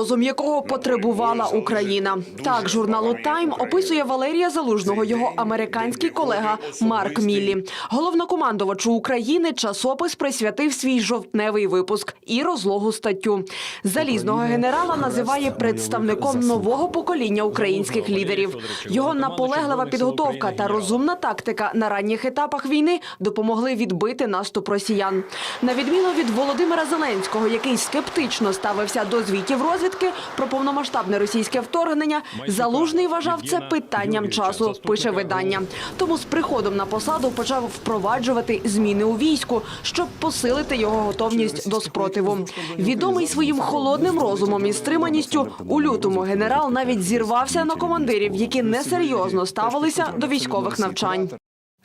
розум, якого потребувала Україна. Так, журналу Тайм описує Валерія Залужного його американський колега Марк Міллі. Головнокомандувачу України часопис присвятив свій жовтневий випуск і розлогу статтю. Залізного генерала називає представником нового покоління українських лідерів. Його наполеглива підготовка та розумна тактика на ранніх етапах війни допомогли відбити наступ росіян. На відміну від Володимира Зеленського, який скептично ставився до звітів розвідки про повномасштабне російське вторгнення, залужний вважав це питанням часу. Пише видання. Тому з приходом на посаду почав впроваджувати зміни у війську, щоб посилити його готовність до спротиву. Відомий своїм холодним розумом і стриманістю у лютому генерал навіть зірвався на командирів, які несерйозно ставилися до військових навчань.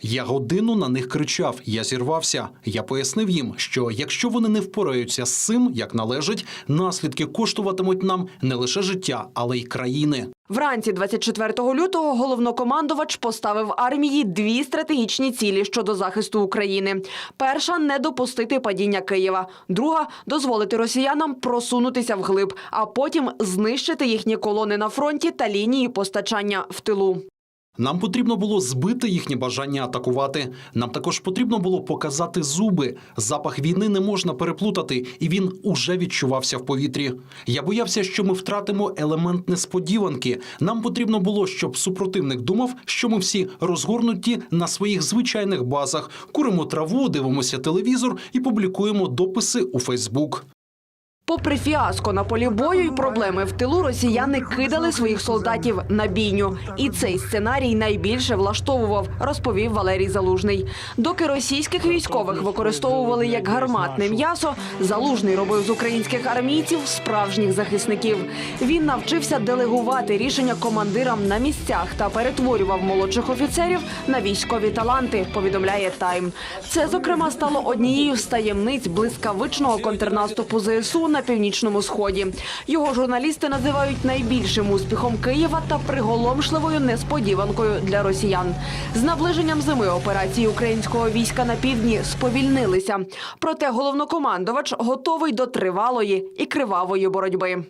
Я годину на них кричав, я зірвався. Я пояснив їм, що якщо вони не впораються з цим, як належить, наслідки коштуватимуть нам не лише життя, але й країни. Вранці 24 лютого головнокомандувач поставив армії дві стратегічні цілі щодо захисту України. Перша не допустити падіння Києва. Друга дозволити росіянам просунутися вглиб, а потім знищити їхні колони на фронті та лінії постачання в тилу. Нам потрібно було збити їхнє бажання атакувати. Нам також потрібно було показати зуби. Запах війни не можна переплутати, і він уже відчувався в повітрі. Я боявся, що ми втратимо елемент несподіванки. Нам потрібно було, щоб супротивник думав, що ми всі розгорнуті на своїх звичайних базах, куримо траву, дивимося телевізор і публікуємо дописи у Фейсбук. Попри фіаско на полі бою і проблеми в тилу, росіяни кидали своїх солдатів на бійню. І цей сценарій найбільше влаштовував, розповів Валерій Залужний. Доки російських військових використовували як гарматне м'ясо, залужний робив з українських армійців справжніх захисників. Він навчився делегувати рішення командирам на місцях та перетворював молодших офіцерів на військові таланти. Повідомляє Тайм. Це зокрема стало однією з таємниць блискавичного контрнаступу ЗСУ на північному сході. Його журналісти називають найбільшим успіхом Києва та приголомшливою несподіванкою для росіян. З наближенням зими операції українського війська на півдні сповільнилися. Проте головнокомандувач готовий до тривалої і кривавої боротьби.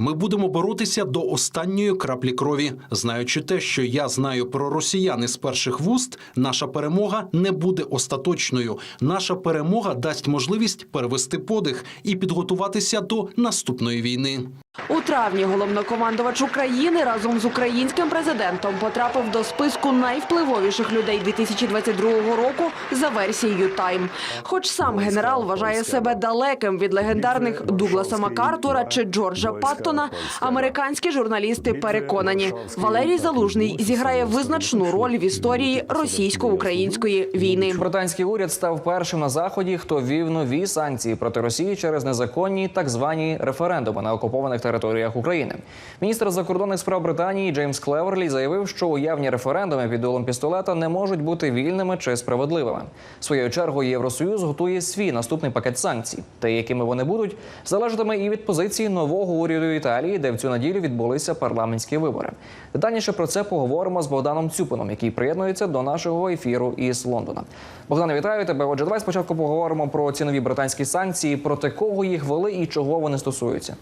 Ми будемо боротися до останньої краплі крові. Знаючи те, що я знаю про росіян із перших вуст, наша перемога не буде остаточною. Наша перемога дасть можливість перевести подих і підготуватися до наступної війни. У травні головнокомандувач України разом з українським президентом потрапив до списку найвпливовіших людей 2022 року за версією Тайм. Хоч сам генерал вважає себе далеким від легендарних Дугласа Макартура чи Джорджа Паттона, американські журналісти переконані, Валерій Залужний зіграє визначну роль в історії російсько-української війни. Британський уряд став першим на заході, хто ввів нові санкції проти Росії через незаконні так звані референдуми на окупованих територіях України. Міністр закордонних справ Британії Джеймс Клеверлі заявив, що уявні референдуми під дулом пістолета не можуть бути вільними чи справедливими. Своєю чергою Євросоюз готує свій наступний пакет санкцій. Те, якими вони будуть, залежатиме і від позиції нового уряду Італії, де в цю неділю відбулися парламентські вибори. Детальніше про це поговоримо з Богданом Цюпином, який приєднується до нашого ефіру із Лондона. Богдане, вітаю тебе. Отже, давай спочатку поговоримо про ці нові британські санкції, проти кого їх вели і чого вони стосуються.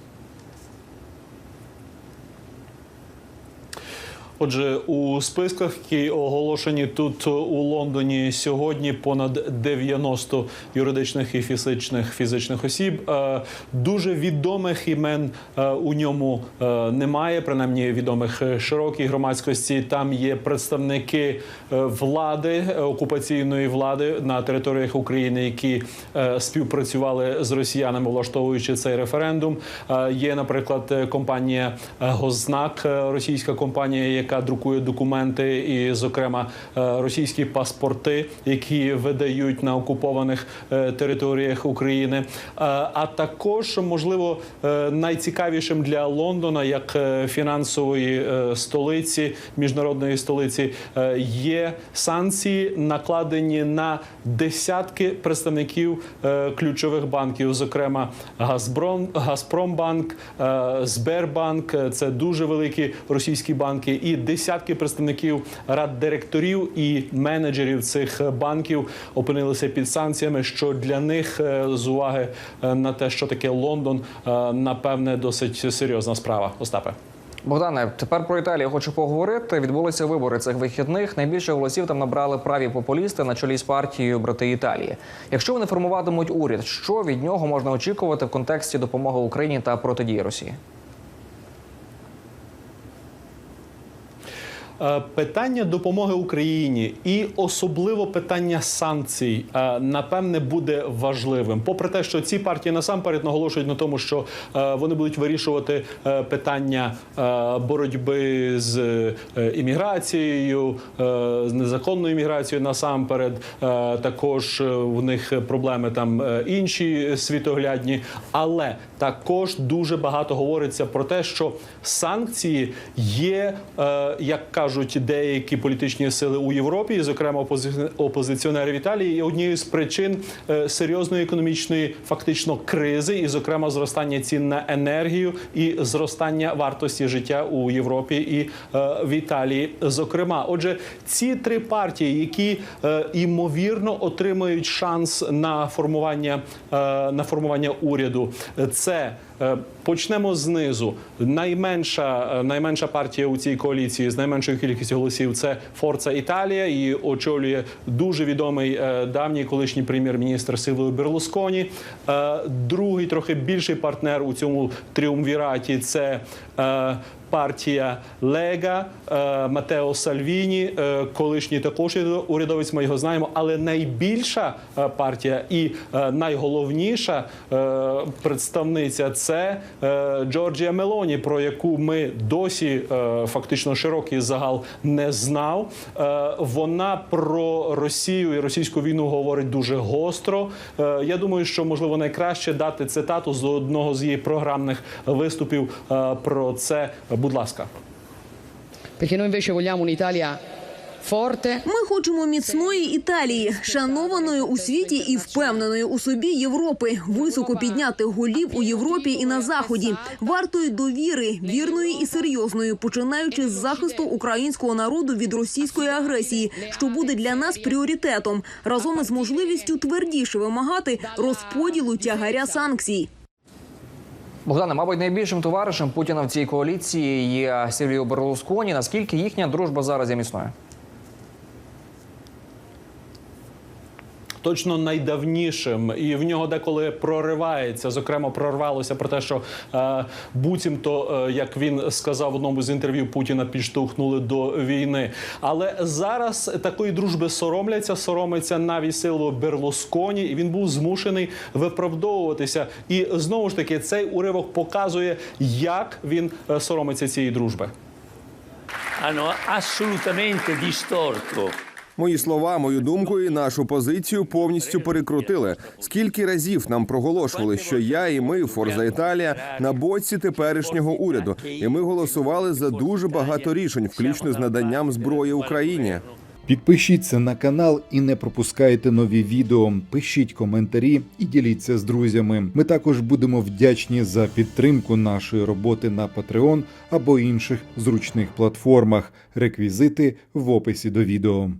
Отже, у списках, які оголошені тут у Лондоні сьогодні, понад 90 юридичних і фізичних фізичних осіб. Е, Дуже відомих імен е, у ньому е, немає, принаймні відомих широкій громадськості. Там є представники влади окупаційної влади на територіях України, які співпрацювали з росіянами, влаштовуючи цей референдум. Є, наприклад, компанія Гознак, російська компанія, яка друкує документи, і, зокрема, е, російські паспорти, які видають на окупованих е, територіях України. Е, А також, можливо, найцікавішим для Лондона, як фінансової столиці, міжнародної столиці, є санкції, накладені на десятки представників ключових банків, зокрема Газпром, Газпромбанк, Сбербанк. Це дуже великі російські банки, і десятки представників рад директорів і менеджерів цих банків опинилися під санкціями, що для них е, з уваги е, на те, що таке Лондон, е, напевне, досить серйозна справа. Остапе. Богдане, тепер про Італію хочу поговорити. Відбулися вибори цих вихідних. Найбільше голосів там набрали праві популісти на чолі з партією Брати Італії. Якщо вони формуватимуть уряд, що від нього можна очікувати в контексті допомоги Україні та протидії Росії? Питання допомоги Україні і особливо питання санкцій е, напевне буде важливим. Попри те, що ці партії насамперед наголошують на тому, що е, вони будуть вирішувати е, питання е, боротьби з е, імміграцією, е, з незаконною імміграцією насамперед. Е, Також е, в них проблеми там е, інші світоглядні, але також дуже багато говориться про те, що санкції є, е, як кажуть деякі політичні сили у Європі, і, зокрема опози- опозиціонери в Італії, є однією з причин е, серйозної економічної фактично кризи, і, зокрема, зростання цін на енергію і зростання вартості життя у Європі і е, в Італії. Зокрема, отже, ці три партії, які е, ймовірно отримають шанс на формування на формування уряду, це почнемо знизу. Найменша найменша партія у цій коаліції з найменшою кількістю голосів це Форца Італія. Її очолює дуже відомий е, давній колишній прем'єр-міністр Силвіо Берлусконі. Е, Другий трохи більший партнер у цьому тріумвіраті це. е, Партія Лега Матео Сальвіні, колишній також урядовець. Ми його знаємо, але найбільша партія і найголовніша представниця це Джорджія Мелоні, про яку ми досі фактично широкий загал не знав. Е, Вона про Росію і російську війну говорить дуже гостро. Е, Я думаю, що можливо найкраще дати цитату з одного з її програмних виступів е, про це. Будь ласка. perché noi invece vogliamo un'Italia Ми хочемо міцної Італії, шанованої у світі і впевненої у собі Європи, високо підняти голів у Європі і на заході, вартої довіри, вірної і серйозної, починаючи з захисту українського народу від російської агресії, що буде для нас пріоритетом, разом із можливістю твердіше вимагати розподілу тягаря санкцій. Богдане, мабуть, найбільшим товаришем Путіна в цій коаліції є Сільвіо Берлусконі. Наскільки їхня дружба зараз є міцною? Точно найдавнішим, і в нього деколи проривається. Зокрема, прорвалося про те, що е, буцімто, е, як він сказав в одному з інтерв'ю, Путіна підштовхнули до війни. Але зараз такої дружби соромляться, соромиться навіть Силво Берлусконі, і він був змушений виправдовуватися. І знову ж таки, цей уривок показує, як він е, соромиться цієї дружби. hanno assolutamente distorto Мої слова, мою думку і нашу позицію повністю перекрутили. Скільки разів нам проголошували, що я і ми, Форза Італія, на боці теперішнього уряду, і ми голосували за дуже багато рішень, включно з наданням зброї Україні. Підпишіться на канал і не пропускайте нові відео. Пишіть коментарі і діліться з друзями. Ми також будемо вдячні за підтримку нашої роботи на Patreon або інших зручних платформах. Реквізити в описі до відео.